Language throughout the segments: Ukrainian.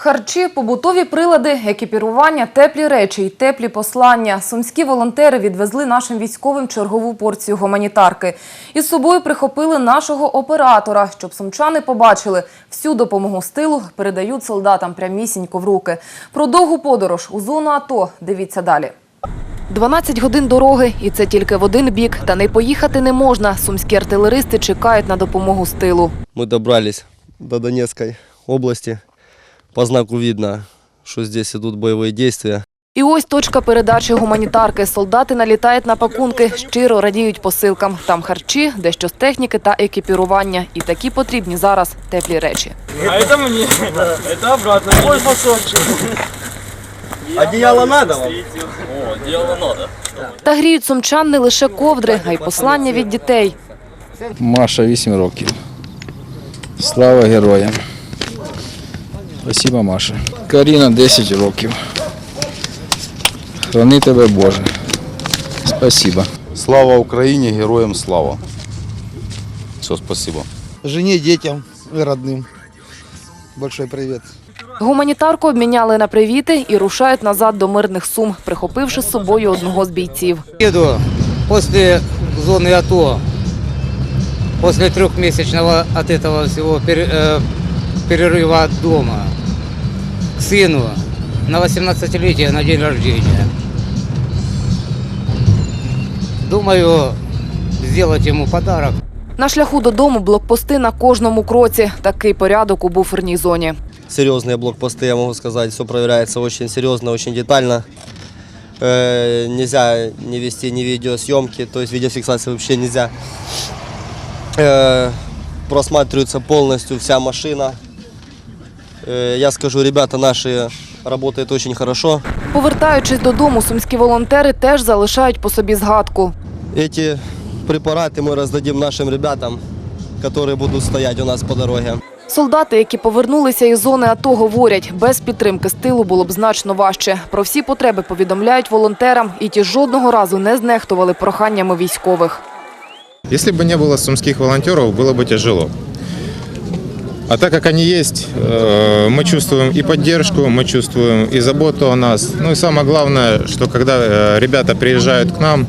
Харчі, побутові прилади, екіпірування, теплі речі й теплі послання. Сумські волонтери відвезли нашим військовим чергову порцію гуманітарки. Із собою прихопили нашого оператора, щоб сумчани побачили всю допомогу з тилу передають солдатам прямісінько в руки. Про довгу подорож у зону АТО дивіться далі. 12 годин дороги, і це тільки в один бік. Та не поїхати не можна. Сумські артилеристи чекають на допомогу з тилу. Мы добрались до Донецкой области. По знаку видно, что здесь идут боевые действия. І ось точка передачі гуманітарки. Солдати налітають на пакунки, щиро радіють посилкам. Там харчі, дещо з техніки та екіпірування. І такі потрібні зараз теплі речі. А это мне. Это обратно. Ой, фасончик. Одеяло надо вам? О, дело надо. Та гріють сумчан не лише ковдри, а й послання від дітей. Маша 8 років. Слава героям. Спасибо, Маша. Каріна 10 років. Храни тебе Боже. Спасибо. Слава Україні, героям слава. Все, спасибо. жене, детям и родным. Большой привет. Гуманітарку обміняли на привіти і рушають назад до мирних сум, прихопивши з собою одного з бійців. Еду после зоны АТО, после трехмесячного от этого всего пере- э, перерыва от дома, к сыну на 18-летие, на день рождения. Думаю, сделать ему подарок. На шляху додому блокпости на кожному кроці. Такий порядок у буферній зоні. Серьезные блокпосты, я могу сказать. Все проверяется очень серьезно, очень детально. Э, нельзя не вести ни видеосъемки, то есть видеофиксации вообще нельзя. Э, просматривается полностью вся машина. Э, я скажу, ребята наши работают очень хорошо. Повертаючись додому, сумські волонтери теж залишають по собі згадку. Эти препараты мы раздадим нашим ребятам, которые будут стоять у нас по дороге. Солдати, які повернулися із зони АТО, говорять, без підтримки з тилу було б значно важче. Про всі потреби повідомляють волонтерам, і ті жодного разу не знехтували проханнями військових. Если бы не было сумских волонтеров, было бы тяжело. А так как они есть, э, мы чувствуем и поддержку, мы чувствуем и заботу о нас. Ну и самое главное, что когда э, ребята приезжают к нам,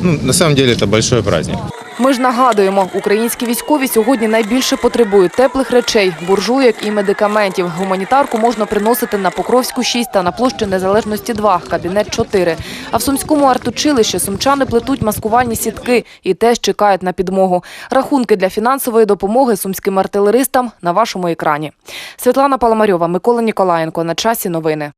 ну, на самом деле это большой праздник. Ми ж нагадуємо, українські військові сьогодні найбільше потребують теплих речей, буржуйок і медикаментів. Гуманітарку можна приносити на Покровську 6 та на площі Незалежності 2, кабінет 4. А в Сумському артучилищі сумчани плетуть маскувальні сітки і теж чекають на підмогу. Рахунки для фінансової допомоги сумським артилеристам на вашому екрані. Світлана Паламарьова, Микола Ніколаєнко. На часі новини.